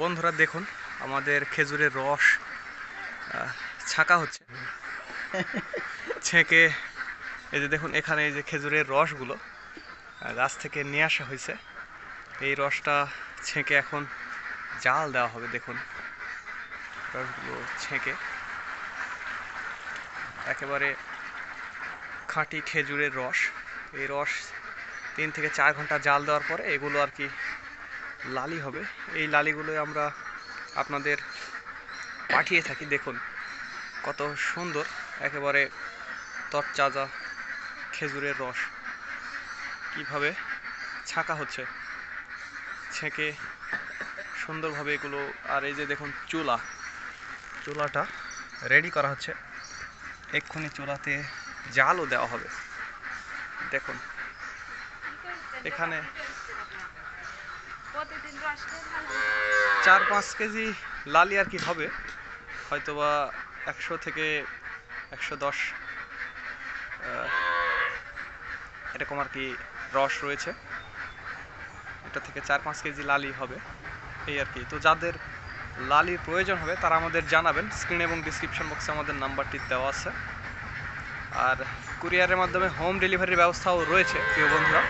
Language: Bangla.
বন্ধুরা দেখুন, আমাদের খেজুরের রস ছাঁকা হচ্ছে। ছেঁকে, এই যে দেখুন, এখানে এই যে খেজুরের রসগুলো গাছ থেকে নিয়ে আসা হয়েছে। এই রসটা ছেঁকে এখন জাল দেওয়া হবে, দেখুন। রসগুলো ছেঁকে। একেবারে খাঁটি খেজুরের রস। এই রস তিন থেকে চার ঘণ্টা জাল দেওয়ার পরে এগুলো আর কি লালি হবে। এই লালিগুলো আমরা আপনাদের পাঠিয়ে থাকি। দেখুন, কত সুন্দর, একেবারে তরচাজা খেজুরের রস। কীভাবে ছাঁকা হচ্ছে। ছেঁকে সুন্দরভাবে এগুলো, আর এই যে দেখুন চুলা। চুলাটা রেডি করা হচ্ছে। এক্ষুনি চুলাতে জালও দেওয়া হবে। দেখুন, এখানে চার পাঁচ কেজি লালি আর কি হবে। হয়তোবা একশো থেকে একশো দশ এরকম আর কি রস রয়েছে। এটা থেকে চার পাঁচ কেজি লালি হবে, এই আর কি। তো যাদের লালির প্রয়োজন হবে, তারা আমাদের জানাবেন। স্ক্রিন এবং ডিসক্রিপশন বক্সে আমাদের নাম্বারটি দেওয়া আছে। আর কুরিয়ারের মাধ্যমে হোম ডেলিভারির ব্যবস্থাও রয়েছে, প্রিয় বন্ধুরা।